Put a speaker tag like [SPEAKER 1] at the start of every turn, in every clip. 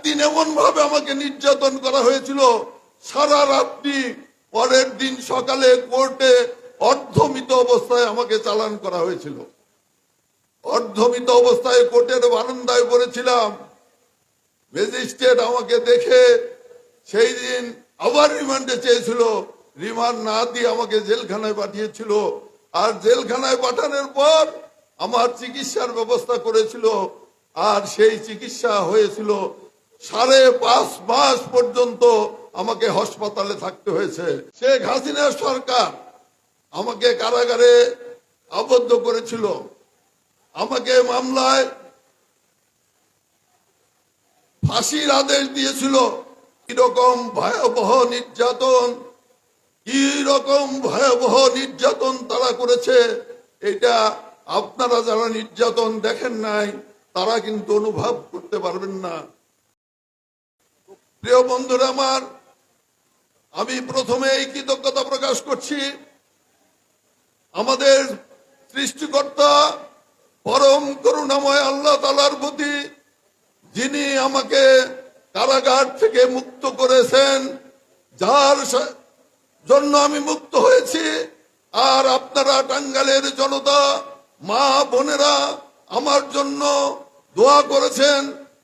[SPEAKER 1] একদিন এমন ভাবে আমাকে নির্যাতন করা হয়েছিল, সারা রাত্রি পরের দিন সকালে কোর্টে অর্ধমিত অবস্থায় আমাকে চালান করা হয়েছিল। অর্ধমিত অবস্থায় কোর্টের বারান্দায় পড়েছিলাম। ম্যাজিস্ট্রেট আমাকে দেখে সেই দিন আবার রিমান্ডে চেয়েছিল, রিমান্ড না দিয়ে আমাকে জেলখানায় পাঠিয়েছিল। আর জেলখানায় পাঠানোর পর আমার চিকিৎসার ব্যবস্থা করেছিল, আর সেই চিকিৎসা হয়েছিল সাড়ে পাঁচ মাস পর্যন্ত আমাকে হাসপাতালে থাকতে হয়েছে। শেখ হাসিনার সরকার আমাকে কারাগারে আবদ্ধ করেছিল। আমাকে মামলায় ফাঁসির আদেশ দিয়েছিল। কীরকম ভয়াবহ নির্যাতন কি রকম ভয়াবহ নির্যাতন তারা করেছে, এটা আপনারা যারা নির্যাতন দেখেন নাই, তারা কিন্তু অনুভব করতে পারবেন না। প্রিয় বন্ধুরা আমার, আমি প্রথমে এই কৃতজ্ঞতা প্রকাশ করছি আমাদের সৃষ্টিকর্তা পরম করুণাময় আল্লাহ তালার প্রতি, যিনি আমাকে কারাগার থেকে মুক্ত করেছেন, যার জন্য আমি মুক্ত হয়েছি। আর আপনারা টাঙ্গালের জনতা, মা বোনেরা আমার জন্য দোয়া করেছেন,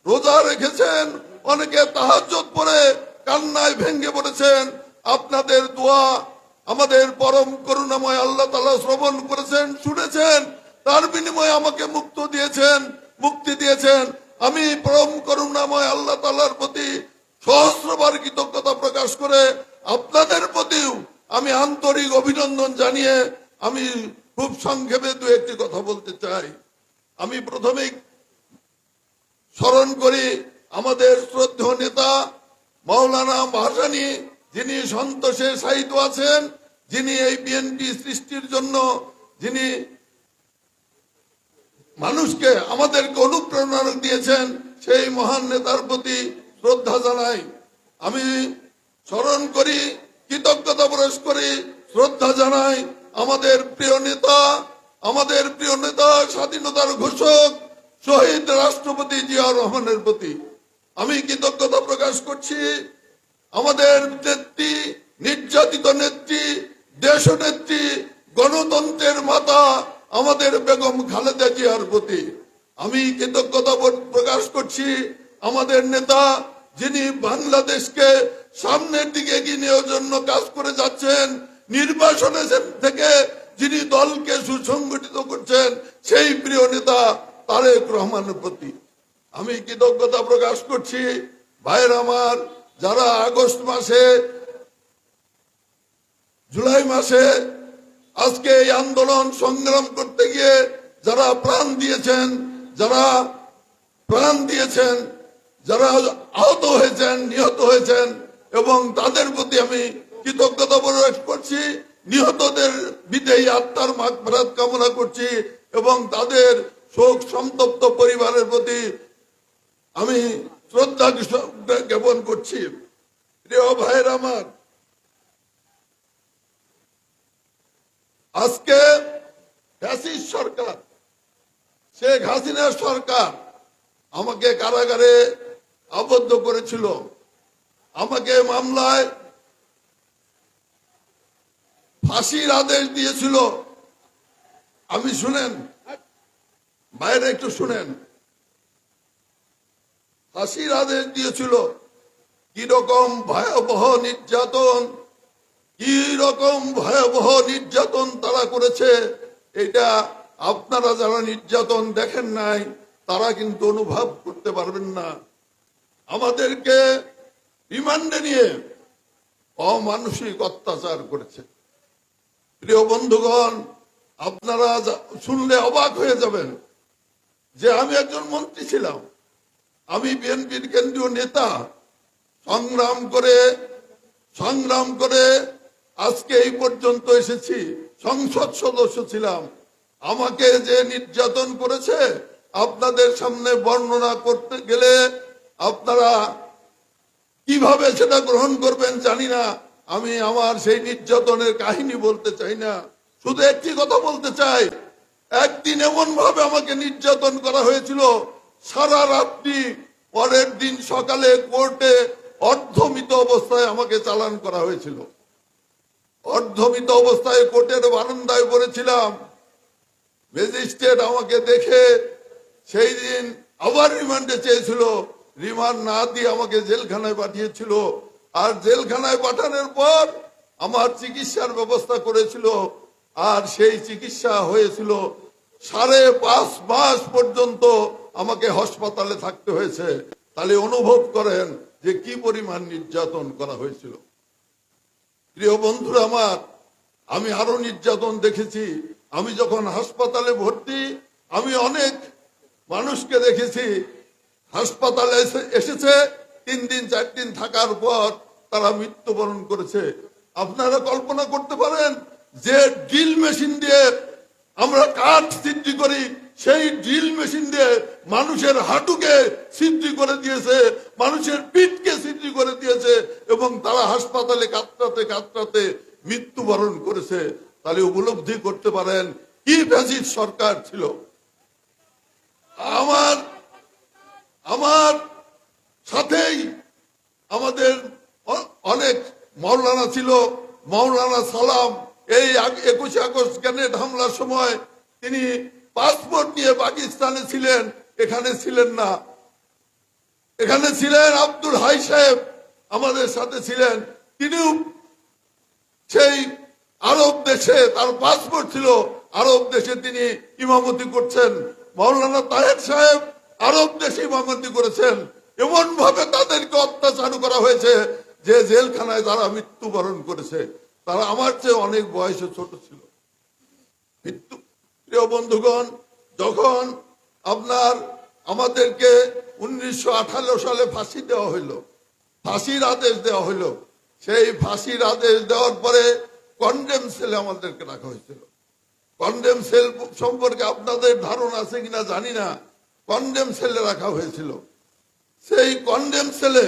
[SPEAKER 1] রোজা রেখেছেন অনেকে তাহাজ্জত পরে কান্নায় ভেঙ্গে পড়েছেন। আপনাদের দোয়া আমাদের পরম করুণাময় আল্লাহ তালা শ্রবণ করেছেন, শুনেছেন, তার বিনিময়ে আমাকে মুক্ত দিয়েছেন, মুক্তি দিয়েছেন। আমি পরম করুণাময় আল্লাহ তালার প্রতি সহস্রবার কৃতজ্ঞতা প্রকাশ করে আপনাদের প্রতিও আমি আন্তরিক অভিনন্দন জানিয়ে আমি খুব সংক্ষেপে দু একটি কথা বলতে চাই। আমি প্রথমেই স্মরণ করি আমাদের শ্রদ্ধেয় নেতা মাওলানা ভাসানী যিনি সন্তোষে সাহিত্য আছেন, যিনি এই বিএনপি সৃষ্টির জন্য, যিনি মানুষকে আমাদেরকে অনুপ্রেরণা দিয়েছেন, সেই মহান নেতার প্রতি শ্রদ্ধা জানাই। আমি স্মরণ করি, কৃতজ্ঞতা প্রকাশ করি, শ্রদ্ধা জানাই আমাদের প্রিয় নেতা, আমাদের প্রিয় নেতা, স্বাধীনতার ঘোষক, শহীদ রাষ্ট্রপতি জিয়া রহমানের প্রতি। আমি কৃতজ্ঞতা প্রকাশ করছি। আমাদের নেত্রী, নির্যাতিত নেত্রী দেশ নেত্রী গণতন্ত্রের মাতা আমাদের বেগম খালেদা জিয়ার প্রতি। আমি কৃতজ্ঞতা প্রকাশ করছি আমাদের নেতা যিনি বাংলাদেশকে সামনের দিকে এগিয়ে নেওয়ার জন্য কাজ করে যাচ্ছেন নির্বাচনে থেকে যিনি দলকে সুসংগঠিত করছেন, সেই প্রিয় নেতা তারেক রহমানের প্রতি। আমি কৃতজ্ঞতা প্রকাশ করছি। ভাইয়ের আমার, যারা আগস্ট মাসে, জুলাই মাসে আজকে এই আন্দোলন সংগ্রাম করতে গিয়ে যারা প্রাণ দিয়েছেন, যারা প্রাণ দিয়েছেন, যারা আহত হয়েছেন, নিহত হয়েছেন, এবং তাদের প্রতি আমি কৃতজ্ঞতা প্রকাশ করছি। নিহতদের বিদেয়ী আত্মার মাগ কামনা করছি এবং তাদের শোক সন্তপ্ত পরিবারের প্রতি আমি শ্রদ্ধা জ্ঞাপন করছি। প্রিয় ভাইয়ের আমার, আজকে ফ্যাসিস সরকার, শেখ হাসিনার সরকার আমাকে কারাগারে আবদ্ধ করেছিল। আমাকে মামলায় ফাঁসির আদেশ দিয়েছিল। আমি শুনেন, বাইরে একটু শুনেন। ফাঁসির আদেশ দিয়েছিল। কি রকম ভয়াবহ নির্যাতন কি রকম ভয়াবহ নির্যাতন তারা করেছে, এটা আপনারা যারা নির্যাতন দেখেন নাই, তারা কিন্তু অনুভব করতে পারবেন না। আমাদেরকে রিমান্ডে নিয়ে অমানসিক অত্যাচার করেছে। প্রিয় বন্ধুগণ, আপনারা শুনলে অবাক হয়ে যাবেন যে আমি একজন মন্ত্রী ছিলাম। আমি বিএনপির কেন্দ্রীয় নেতা। সংগ্রাম করে সংগ্রাম করে আজকে এই পর্যন্ত এসেছি। সংসদ সদস্য ছিলাম। আমাকে যে নির্যাতন করেছে, আপনাদের সামনে বর্ণনা করতে গেলে আপনারা কীভাবে সেটা গ্রহণ করবেন জানি না। আমি আমার সেই নির্যাতনের কাহিনী বলতে চাই না। শুধু একটি কথা বলতে চাই, একদিন এমন ভাবে আমাকে নির্যাতন করা হয়েছিল সারা রাত্রি পরের দিন সকালে কোর্টে অর্ধমিত অবস্থায় আমাকে চালান করা হয়েছিল। অর্ধমিত অবস্থায় কোর্টের বারান্দায় পড়েছিলাম। ম্যাজিস্ট্রেট আমাকে দেখে সেই দিন আবার রিমান্ডে চেয়েছিল, রিমান্ড না দিয়ে আমাকে জেলখানায় পাঠিয়েছিল। আর জেলখানায় পাঠানোর পর আমার চিকিৎসার ব্যবস্থা করেছিল। আর সেই চিকিৎসা হয়েছিল সাড়ে পাঁচ মাস পর্যন্ত আমাকে হাসপাতালে থাকতে হয়েছে, তাহলে অনুভব করেন যে কি পরিমাণ নির্যাতন করা হয়েছিল। প্রিয় বন্ধুরা আমার, আমি আরও নির্যাতন দেখেছি। আমি যখন হাসপাতালে ভর্তি, আমি অনেক মানুষকে দেখেছি, হাসপাতালে এসে- এসেছে, তিন দিন, চার দিন থাকার পর তারা মৃত্যুবরণ করেছে। আপনারা কল্পনা করতে পারেন যে ড্রিল মেশিন দিয়ে আমরা কাঠ সিদ্ধি করি সেই ড্রিল মেশিন দিয়ে মানুষের হাঁটুকে সিদ্ধি করে দিয়েছে, মানুষের পিঠকে সিদ্ধি করে দিয়েছে এবং তারা হাসপাতালে কাতরাতে কাতরাতে মৃত্যুবরণ করেছে। তাহলে উপলব্ধি করতে পারেন, কি ফ্যাসিড সরকার ছিল? আমার আমার সাথেই আমাদের অনেক মাওলানা ছিল মাওলানা সালাম। এই একুশে আগস্ট গ্রেনেড হামলার সময় তিনি পাসপোর্ট নিয়ে পাকিস্তানে ছিলেন, এখানে ছিলেন না। এখানে ছিলেন আব্দুল হাই সাহেব, আমাদের সাথে ছিলেন। তিনিও সেই আরব দেশে, তার পাসপোর্ট ছিল, আরব দেশে তিনি ইমামতি করছেন। মৌলানা তাহের সাহেব আরব দেশে ইমামতি করেছেন। এমন ভাবে তাদেরকে অত্যাচার করা হয়েছে যে জেলখানায় তারা মৃত্যুবরণ করেছে। তারা আমার চেয়ে অনেক বয়সে ছোট ছিল। মৃত্যু প্রিয় বন্ধুগণ, যখন আপনার আমাদেরকে উনিশশো সালে ফাঁসি দেওয়া হইল, ফাঁসির আদেশ দেওয়া হইল, সেই ফাঁসির আদেশ দেওয়ার পরে কন্ডেম সেলে আমাদেরকে রাখা হয়েছিল। কন্ডেম সেল সম্পর্কে আপনাদের ধারণা আছে কিনা জানি না কন্ডেম সেলে রাখা হয়েছিল। সেই কন্ডেম সেলে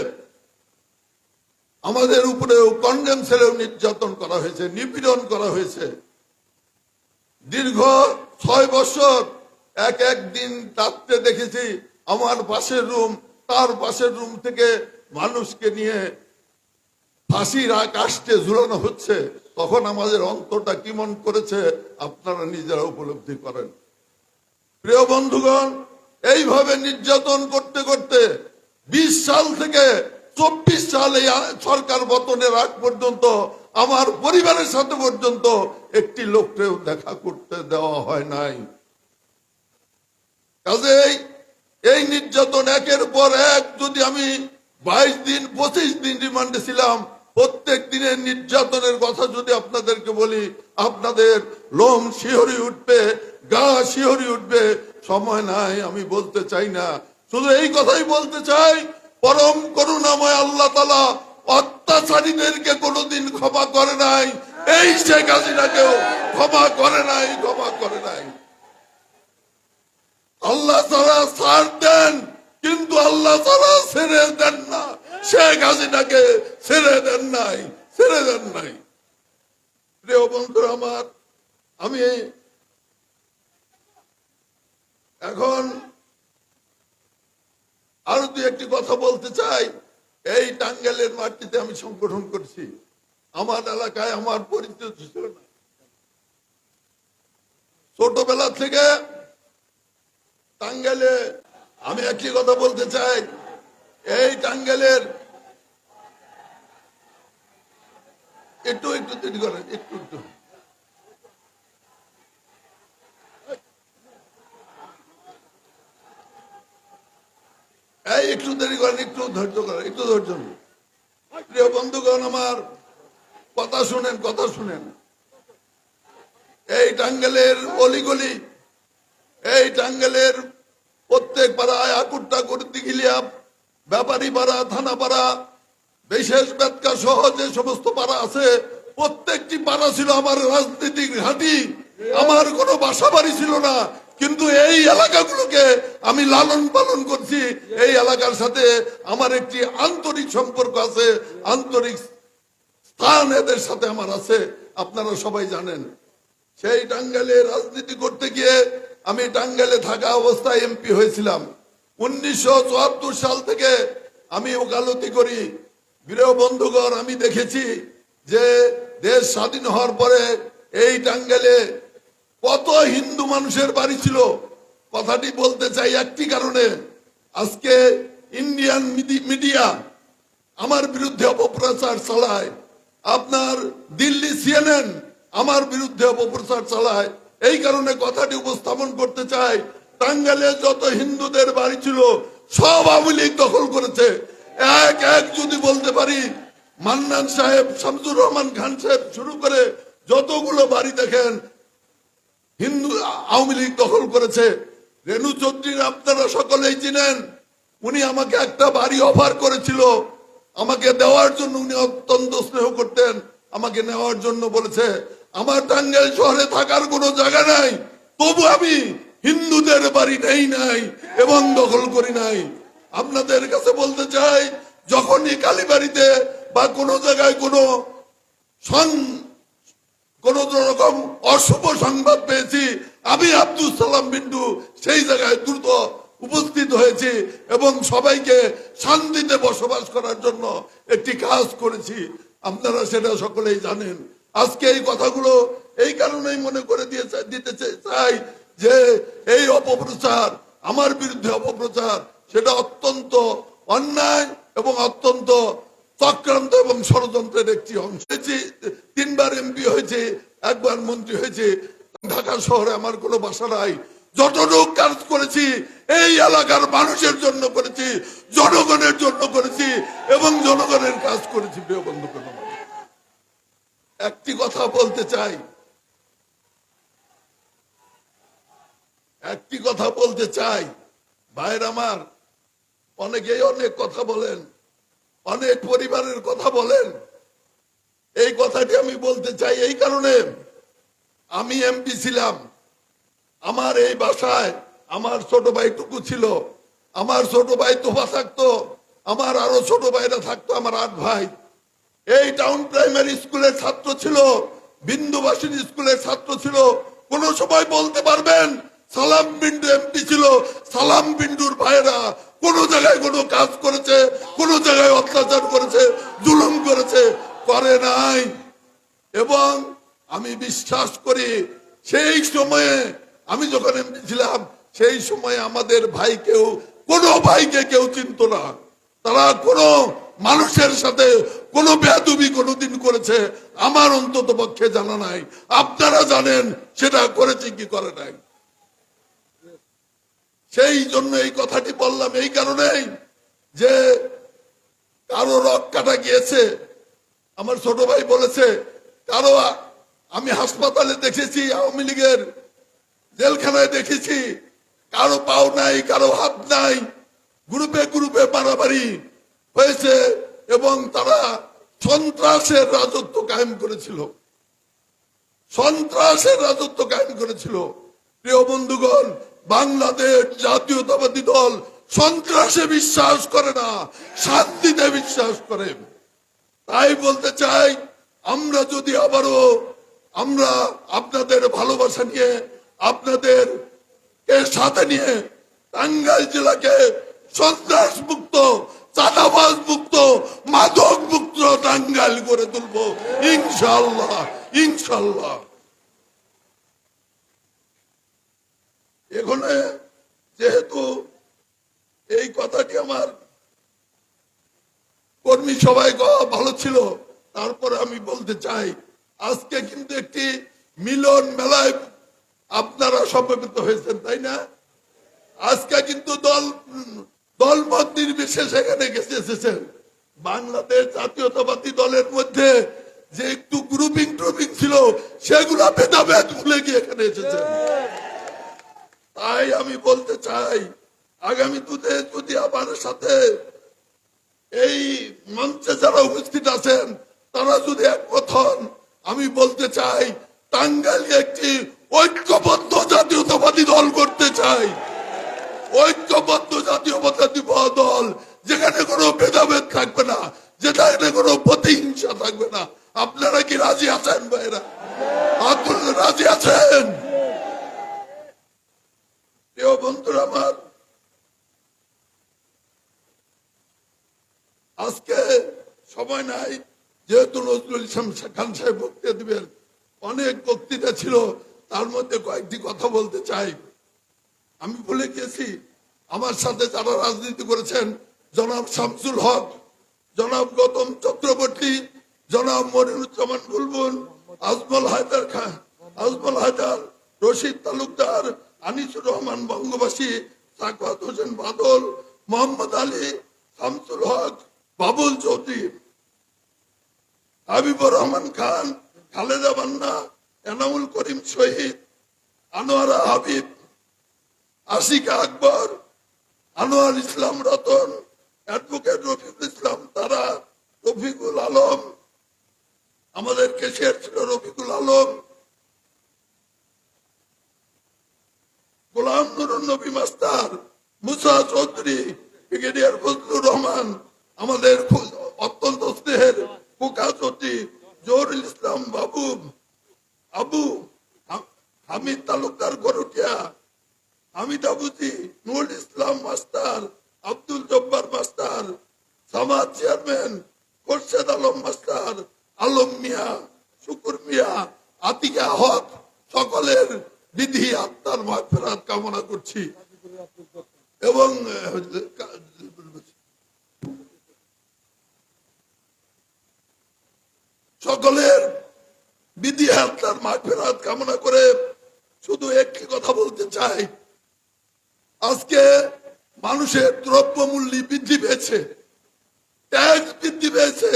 [SPEAKER 1] আমাদের উপরেও কন্ডেম সেলেও নির্যাতন করা হয়েছে, নিপীড়ন করা হয়েছে। দীর্ঘ ছয় বছর এক এক দিন রাত্রে দেখেছি আমার পাশের রুম, তার পাশের রুম থেকে মানুষকে নিয়ে ফাঁসির কাষ্টে ঝুলানো হচ্ছে। তখন আমাদের অন্তরটা কিমন করেছে আপনারা নিজেরা উপলব্ধি করেন। প্রিয় বন্ধুগণ, এইভাবে নির্যাতন করতে করতে বিশ সাল থেকে চব্বিশ সাল এই সরকার পতনের আগ পর্যন্ত আমার পরিবারের সাথে পর্যন্ত একটি লোককেও দেখা করতে দেওয়া হয় নাই। কাজেই এই নির্যাতন একের পর এক, যদি আমি বাইশ দিন, পঁচিশ দিন রিমান্ডে ছিলাম, প্রত্যেক দিনের নির্যাতনের কথা যদি আপনাদেরকে বলি, আপনাদের লোম শিহরি উঠবে, গা শিহরি উঠবে, সময় নাই, আমি বলতে চাই না। শুধু এই কথাই বলতে চাই, পরম করুণাময় আল্লাহ তালা অত্যাচারীদেরকে কোনোদিন ক্ষমা করে নাই। এই শেখ হাসিনাকেও ক্ষমা করে নাই, ক্ষমা করে নাই। আল্লাহ তারা ছাড় দেন, কিন্তু আল্লাহ তারা ছেড়ে দেন না। শেখ হাসিনাকে ছেড়ে দেন নাই, ছেড়ে দেন নাই। প্রিয় বন্ধু আমার, আমি এখন আরও দু একটি কথা বলতে চাই। এই টাঙ্গাইলের মাটিতে আমি সংগঠন করছি। আমার এলাকায় আমার পরিচিত ছিল না। ছোটবেলা থেকে টাঙ্গাইলে আমি একই কথা বলতে চাই। এই টাঙ্গাইলের একটু একটু দেরি করেন, একটু একটু এই একটু দেরি করেন, একটু ধৈর্য করেন একটু ধৈর্য প্রিয় বন্ধুগণ, আমার কথা শুনেন কথা শুনেন। এই টাঙ্গাইলের অলিগলি, এই টাঙ্গাইলের প্রত্যেক পাড়ায় আকুর টাকুর দিঘিলিয়া, ব্যাপারী পাড়া, থানা পাড়া, বিশেষ বেদকা সহ যে সমস্ত পাড়া আছে, প্রত্যেকটি পাড়া ছিল আমার রাজনীতিক ঘাঁটি। আমার কোনো বাসা বাড়ি ছিল না। কিন্তু এই এলাকাগুলোকে আমি লালন পালন করছি। এই এলাকার সাথে আমার একটি আন্তরিক সম্পর্ক আছে, আন্তরিক স্থান এদের সাথে আমার আছে, আপনারা সবাই জানেন। সেই টাঙ্গাইলে রাজনীতি করতে গিয়ে আমি টাঙ্গাইলে থাকা অবস্থায় এমপি হয়েছিলাম। উনিশশো চুয়াত্তর সাল থেকে আমি ওকালতি করি। প্রিয় বন্ধুগণ আমি দেখেছি যে দেশ স্বাধীন হওয়ার পরে এই টাঙ্গালে কত হিন্দু মানুষের বাড়ি ছিল? কথাটি বলতে চাই একটি কারণে। আজকে ইন্ডিয়ান মিডিয়া আমার বিরুদ্ধে অপপ্রচার চালায়। আপনার দিল্লি সিএনএন আমার বিরুদ্ধে অপপ্রচার চালায়। এই কারণে কথাটি উপস্থাপন করতে চাই। টাঙ্গালে যত হিন্দুদের বাড়ি ছিল, সব আওয়ামী লীগ দখল করেছে। এক এক যদি বলতে পারি, মান্নান সাহেব, শামসুর রহমান খান সাহেব শুরু করে যতগুলো বাড়ি দেখেন হিন্দু আওয়ামী লীগ দখল করেছে। রেণু চৌধুরীর আপনারা সকলেই চিনেন। উনি আমাকে একটা বাড়ি অফার করেছিল। আমাকে দেওয়ার জন্য উনি অত্যন্ত স্নেহ করতেন। আমাকে নেওয়ার জন্য বলেছে, আমার টাঙ্গাইল শহরে থাকার কোনো জায়গা নাই। তবু আমি হিন্দুদের বাড়ি নেই নাই এবং দখল করি নাই। আপনাদের কাছে বলতে চাই, যখনই কালীবাড়িতে বা কোনো জায়গায় কোনো কোন রকম অশুভ সংবাদ পেয়েছি। আমি আব্দুল সালাম বিন্টু, সেই জায়গায় দ্রুত উপস্থিত হয়েছি এবং সবাইকে শান্তিতে বসবাস করার জন্য একটি কাজ করেছি। আপনারা সেটা সকলেই জানেন। আজকে এই কথাগুলো এই কারণেই মনে করে দিয়ে দিতে চাই যে এই অপপ্রচার, আমার বিরুদ্ধে অপপ্রচার, সেটা অত্যন্ত অন্যায় এবং অত্যন্ত চক্রান্ত এবং ষড়যন্ত্রের একটি অংশ হয়েছি। তিনবার এমপি হয়েছে, একবার মন্ত্রী হয়েছে। ঢাকা শহরে আমার কোনো বাসা নাই। যতটুক কাজ করেছি, এই এলাকার মানুষের জন্য করেছি, জনগণের জন্য করেছি এবং জনগণের কাজ করেছি, প্রিয় একটি কথা বলতে চাই। একটি কথা বলতে চাই। ভাইয়ের আমার অনেকেই অনেক কথা বলেন। অনেক পরিবারের কথা বলেন। এই কথাটি আমি বলতে চাই এই কারণে। আমি এমপি ছিলাম। আমার এই বাসায় আমার ছোট ভাইটুকু ছিল। আমার ছোট ভাই তোফা থাকতো। আমার আরও ছোট ভাইরা থাকতো, আমার আট ভাই। এই টাউন প্রাইমারি স্কুলের ছাত্র ছিল, বিন্দুবাসিনী স্কুলের ছাত্র ছিল। কোন সময় বলতে পারবেন, সালাম বিন্ডু এমপি ছিল। সালাম বিন্দুর ভাইয়েরা কোন জায়গায় কোনো কাজ করেছে, কোন জায়গায় অত্যাচার করেছে, জুলুম করেছে, করে নাই। এবং আমি বিশ্বাস করি, সেই সময়ে আমি যখন ছিলাম, সেই সময়ে আমাদের ভাইকেও কোনো ভাইকে কেউ চিনত না। তারা কোনো মানুষের সাথে কোনো বেদবি কোনোদিন করেছে, আমার অন্তত পক্ষে জানা নাই। আপনারা জানেন সেটা করেছে কি করে নাই। সেই জন্য এই কথাটি বললাম, এই কারণেই যে কারও রক কাটা গিয়েছে। আমার ছোট ভাই বলেছে, কারও, আমি হাসপাতালে দেখেছি, আওয়ামী লীগের জেলখানায় দেখেছি। কারও পাও নাই, কারও হাত নাই। গ্রুপে গ্রুপে মারামারি হয়েছে এবং তারা সন্ত্রাসের রাজত্ব কায়েম করেছিল। সন্ত্রাসের রাজত্ব কায়েম করেছিল। প্রিয় বন্ধুগণ বাংলাদেশ জাতীয়তাবাদী দল সন্ত্রাসে বিশ্বাস করে না, শান্তিতে বিশ্বাস করে। তাই বলতে চাই, আমরা যদি আবারও আমরা আপনাদের ভালোবাসা নিয়ে, আপনাদের সাথে নিয়ে টাঙ্গাইল জেলাকে সন্ত্রাস মুক্ত চাঁদাবাজ মুক্ত মাদক মুক্ত টাঙ্গাইল করে তুলবো ইনশাল্লাহ ইনশাল্লাহ এখানে যেহেতু এই কথাটি আমার কর্মী সবাই ভালো ছিল, তারপরে আমি বলতে চাই, আজকে কিন্তু একটি মিলন মেলায় আপনারা সমবেত হয়েছেন, তাই না? আজকে কিন্তু দল দল মত নির্বিশেষ এখানে গেছে, এসেছেন। বাংলাদেশ জাতীয়তাবাদী দলের মধ্যে যে একটু গ্রুপিং ট্রুপিং ছিল, সেগুলো ভেদাভেদ ভুলে গিয়ে এখানে এসেছেন। তাই আমি বলতে চাই, আগামী দুতে যদি আমার সাথে এই মঞ্চে যারা উপস্থিত আছেন, তারা যদি একমত হন, আমি বলতে চাই, টাঙ্গাইলে একটি ঐক্যবদ্ধ জাতীয়তাবাদী দল করতে চাই। ঐক্যবদ্ধ জাতীয়তাবাদী দল, যেখানে কোনো ভেদাভেদ থাকবে না, যেখানে কোনো প্রতিহিংসা থাকবে না। আপনারা কি রাজি আছেন ভাইরা? আব্দুল রাজি আছেন? প্রিয় বন্ধুরা আমার, আজকে সময় নাই, যেহেতু নজরুল ইসলাম খান সাহেব বক্তৃতা দিবেন, অনেক বক্তৃতা ছিল, তার মধ্যে কয়েকটি কথা বলতে চাই। আমি বলে গিয়েছি, আমার সাথে যারা রাজনীতি করেছেন, জনাব শামসুল হক, জনাব গৌতম চক্রবর্তী, জনাব মনিরুজ্জামান বুলবুল আজমল হায়দার খান, আজমল হায়দার, রশিদ তালুকদার আনিসুর রহমান বঙ্গবাসী সাকওয়াত হোসেন বাদল, মোহাম্মদ আলী, শামসুল হক, বাবুল চৌধুরী। হাবিবুর রহমান খান, খালেদা বান্না, এনামুল করিম শহীদ, আনোয়ারা হাবিব, আশিকা আকবর, আনোয়ার ইসলাম রতন, অ্যাডভোকেট রফিকুল ইসলাম তারা, রফিকুল আলম, আমাদের কেশিয়ার ছিল রফিকুল আলম গোলাম নুরুন নবী মাস্টার। মুসা চৌধুরী, ব্রিগেডিয়ার ফজলুর রহমান, আমাদের অত্যন্ত স্নেহের Kuka Chowdhury Zahurul Islam Babu, Abu Hamid Talukdar Garutia, Hamid Abuji, Nurul Islam master, Abdul Jabbar master, Samad chairman, Khorshed Alam master, Alam Mia, Shukur Mia, Atika Haque, সকলের বিধি আত্মার মাগফিরাত কামনা করছি। এবং সকলের বিধি আত্মার মাগফিরাত কামনা করে শুধু একটি কথা বলতে চাই। আজকে মানুষের দ্রব্যমূল্য বৃদ্ধি পেয়েছে, ট্যাক্স বৃদ্ধি পেয়েছে,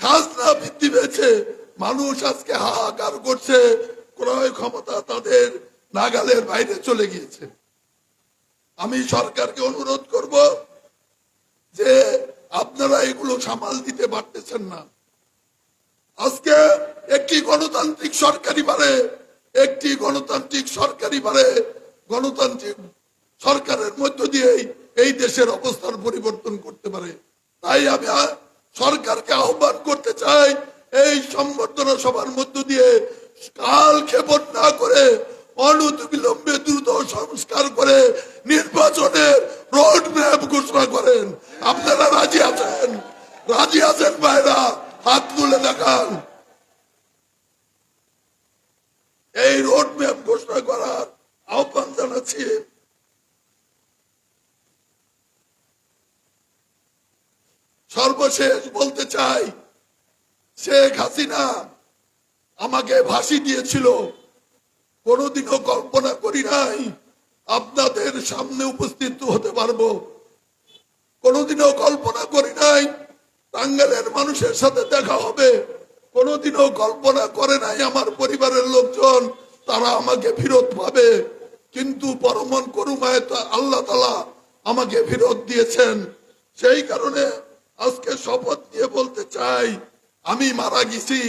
[SPEAKER 1] খাজনা বৃদ্ধি পেয়েছে, মানুষ আজকে হাহাকার করছে। ক্রয় ক্ষমতা তাদের নাগালের বাইরে চলে গিয়েছে। আমি সরকারকে অনুরোধ করব যে আপনারা এগুলো সামাল দিতে পারতেছেন না। আজকে একটি গণতান্ত্রিক সরকারি বারে একটি গণতান্ত্রিক সরকারি বারে গণতান্ত্রিক সরকারের মধ্য দিয়েই এই দেশের অবস্থার পরিবর্তন করতে পারে। তাই আমি সরকারকে আহ্বান করতে চাই, এই সম্বর্ধনা সভার মধ্য দিয়ে কাল ক্ষেপণ না করে, অনতিবিলম্বে দ্রুত সংস্কার করে নির্বাচনের রোড ম্যাপ ঘোষণা করেন। আপনারা রাজি আছেন? রাজি আছেন ভাইরা? হাত তুলে দেখান এই রোড ম্যাপ ঘোষণা করার আহ্বান জানাচ্ছি সর্বশেষ বলতে চাই শেখ হাসিনা আমাকে ফাঁসি দিয়েছিল কোনোদিনও কল্পনা করি নাই আপনাদের সামনে উপস্থিত হতে পারব। কোনোদিনও কল্পনা করি নাই টাঙ্গালের মানুষের সাথে দেখা হবে। কোনোদিনও কল্পনা করে নাই আমার পরিবারের লোকজন, তারা আমাকে ফেরত পাবে। কিন্তু পরমন করুমায় আল্লাহ তালা আমাকে ফেরত দিয়েছেন। সেই কারণে আজকে শপথ দিয়ে বলতে চাই, আমি মারা গেছি,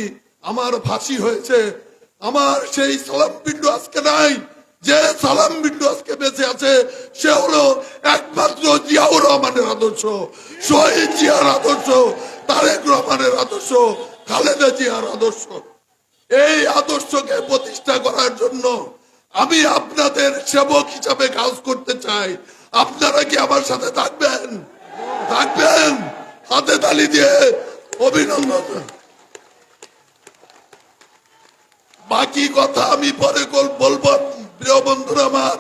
[SPEAKER 1] আমার ফাঁসি হয়েছে আমার সেই সালাম বিন্দু আজকে নাই। যে সালাম বিন্দু আজকে বেঁচে আছে, সে হলো একমাত্র জিয়াউর রহমানের আদর্শ, শহীদ জিয়ার আদর্শ, তারেক রহমানের আদর্শ, খালেদা জিয়ার আদর্শ। এই আদর্শকে প্রতিষ্ঠা করার জন্য আমি আপনাদের সেবক হিসাবে কাজ করতে চাই। আপনারা কি আমার সাথে থাকবেন? থাকবেন। হাতে তালি দিয়ে অভিনন্দন। বাকি কথা আমি পরে বলব। প্রিয় বন্ধুরা আমার,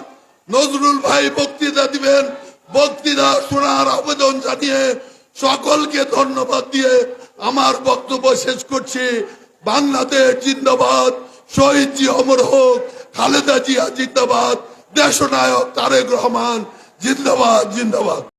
[SPEAKER 1] নজরুল ভাই বক্তৃতা দিবেন। বক্তৃতা শোনার আবেদন জানিয়ে সকলকে ধন্যবাদ দিয়ে আমার বক্তব্য শেষ করছি। বাংলাদেশ জিন্দাবাদ, শহীদ জি অমর হোক, খালেদা জিয়া জিন্দাবাদ, দেশনায়ক তারেক রহমান জিন্দাবাদ জিন্দাবাদ।